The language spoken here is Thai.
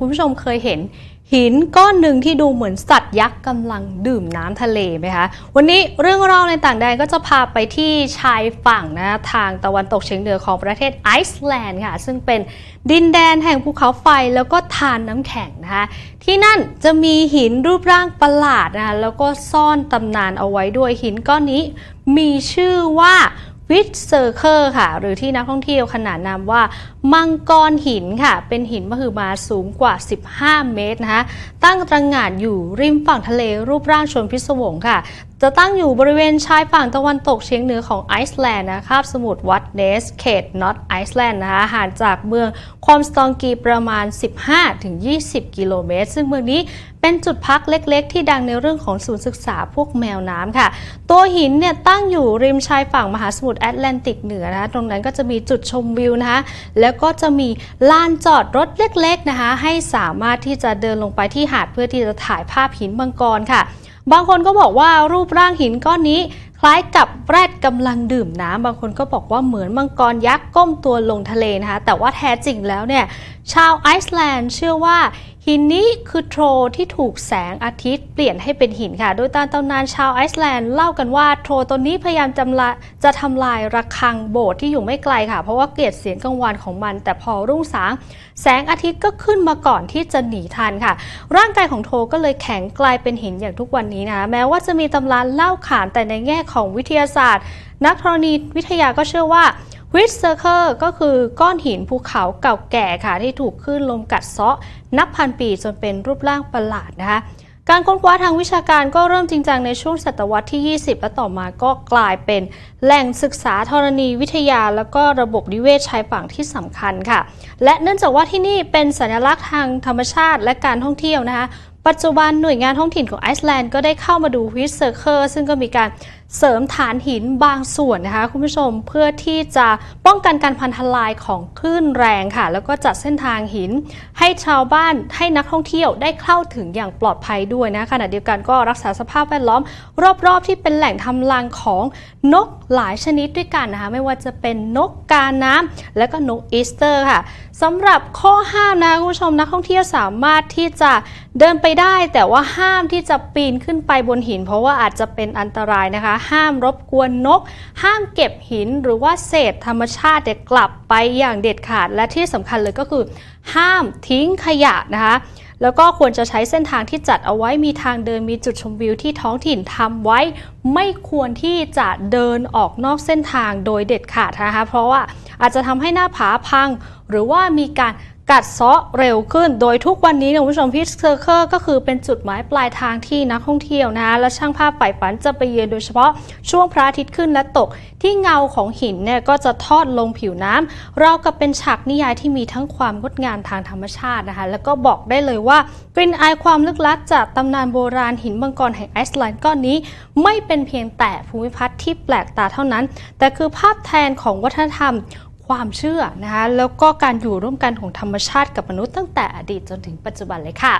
คุณผู้ชมเคยเห็นหินก้อนหนึ่งที่ดูเหมือนสัตว์ยักษ์กำลังดื่มน้ำทะเลไหมคะ วันนี้เรื่องราวในต่างแดนก็จะพาไปที่ชายฝั่งนะทางตะวันตกเฉียงเหนือของประเทศไอซ์แลนด์ค่ะ ซึ่งเป็นดินแดนแห่งภูเขาไฟแล้วก็ทานน้ำแข็งนะคะ ที่นั่นจะมีหินรูปร่างประหลาดนะคะแล้วก็ซ่อนตำนานเอาไว้ด้วยหินก้อนนี้ มีชื่อว่า วิทเซอร์เคอร์ค่ะ หรือที่นักท่องเที่ยวขนานนามว่า มังกรหินค่ะ เป็นหินมหึมาสูงกว่า 15 เมตรนะคะตั้งตระหง่านอยู่ริมฝั่งทะเลรูปร่างชนพิศวงค่ะ จะตั้งอยู่บริเวณชายฝั่งตะวันตกเฉียงเหนือของไอซ์แลนด์นะคาบสมุทรวัดเนสเขตนอตไอซ์แลนด์นะคะห่างจากเมืองคอมสตองกีประมาณ 15-20 กิโลเมตร ซึ่งเมืองนี้เป็นจุดพักเล็กๆ ที่ดังในเรื่องของศูนย์ศึกษาพวกแมวน้ำค่ะ ตัวหินเนี่ยตั้งอยู่ริมชายฝั่งมหาสมุทรแอตแลนติกเหนือนะคะตรงนั้นก็จะมีจุดชมวิวนะคะแล้วก็จะมีลานจอดรถเล็กๆนะคะให้สามารถที่จะเดินลงไปที่หาดเพื่อที่จะถ่ายภาพหินมังกรค่ะ บางคนก็บอกว่ารูปร่างหินก้อนนี้ คล้ายกับแรดกำลังดื่มน้ำบางคนก็บอกว่าเหมือนมังกรยักษ์ก้มตัวลงทะเลนะคะ แต่ว่าแท้จริงแล้วเนี่ยชาวไอซ์แลนด์เชื่อว่า หินนี้คือโทรที่ถูกแสงอาทิตย์เปลี่ยนให้เป็นหินค่ะ โดยตามตำนานชาวไอซ์แลนด์เล่ากันว่าโทรตัวนี้พยายามจำละจะทำลายระฆังโบสถ์ที่อยู่ไม่ไกลค่ะ เพราะว่าเกลียดเสียงกังวานของมัน แต่พอรุ่งสาง แสงอาทิตย์ก็ขึ้นมาก่อนที่จะหนีทันค่ะ ร่างกายของโทก็เลยแข็งกลายเป็นหินอย่างทุกวันนี้นะคะแม้ว่าจะมีตำราเล่าขานแต่ในแง่ของวิทยาศาสตร์ นักธรณีวิทยาก็เชื่อว่า วิดเซอร์เคอร์ก็คือก้อนหินภูเขาเก่าแก่ค่ะที่ถูกคลื่นลมกัดเซาะ นับพันปีจนเป็นรูปร่างประหลาดนะคะการค้นคว้าทางวิชาการก็เริ่มจริงจังในช่วงศตวรรษที่ 20 และต่อมาก็กลายเป็นแหล่งศึกษาธรณีวิทยา แล้วก็ระบบนิเวศชายฝั่งที่สำคัญค่ะ และเนื่องจากว่าที่นี่เป็นสัญลักษณ์ทางธรรมชาติและการท่องเที่ยวนะคะ ปัจจุบันหน่วยงานท้องถิ่นของไอซ์แลนด์ก็ได้เข้ามาดูวิดเซอร์เคอร์ซึ่งก็มีการ เสริมฐานหินบางส่วนนะคะคุณผู้ชมเพื่อที่จะป้องกันการพันทลายของคลื่นแรงค่ะ แล้วก็จัดเส้นทางหิน ให้ชาวบ้านให้นักท่องเที่ยวได้เข้าถึงอย่างปลอดภัยด้วยนะขณะเดียวกันก็รักษาสภาพแวดล้อม รอบๆ ที่เป็นแหล่งทำรังของนกหลายชนิดด้วยกันนะคะไม่ว่าจะเป็นนกกาน้ำและก็นกอีสเตอร์ค่ะสำหรับข้อห้ามนะคุณผู้ชมนักท่องเที่ยวสามารถที่จะเดินไปได้ แต่ว่าห้ามที่จะปีนขึ้นไปบนหิน เพราะว่าอาจจะเป็นอันตรายนะคะห้ามรบกวนนก ห้ามเก็บหินหรือว่าเศษธรรมชาติเนี่ยกลับไปอย่างเด็ดขาด และที่สำคัญเลยก็คือ ห้ามทิ้งขยะนะคะแล้วก็ควรจะใช้เส้นทางที่จัดเอาไว้มีทางเดินมีจุดชมวิวที่ท้องถิ่นทำไว้ ไม่ควรที่จะเดินออกนอกเส้นทางโดยเด็ดขาดนะคะเพราะว่าอาจจะทำให้หน้าผาพัง หรือว่ามีการ กัดเซาะเร็วขึ้น โดยทุกวันนี้เนี่ยคุณผู้ชมพิเซอร์เคอร์ก็คือเป็นจุดหมายปลายทางที่นักท่องเที่ยวนะคะและช่างภาพใฝ่ฝันจะไปเยือนโดยเฉพาะช่วงพระอาทิตย์ขึ้นและตก ที่เงาของหินเนี่ยก็จะทอดลงผิวน้ำรากับเป็นฉากนิยายที่มีทั้งความงดงามทางธรรมชาตินะคะแล้วก็บอกได้เลยว่ากลิ่นอายความลึกลับจากตำนานโบราณหินมังกรแห่งไอซ์แลนด์ก้อนนี้ ไม่เป็นเพียงแต่ภูมิทัศน์ที่แปลกตาเท่านั้น แต่คือภาพแทนของวัฒนธรรม ความเชื่อนะคะแล้วก็การอยู่ร่วมกันของธรรมชาติกับมนุษย์ตั้งแต่อดีตจนถึงปัจจุบันเลยค่ะ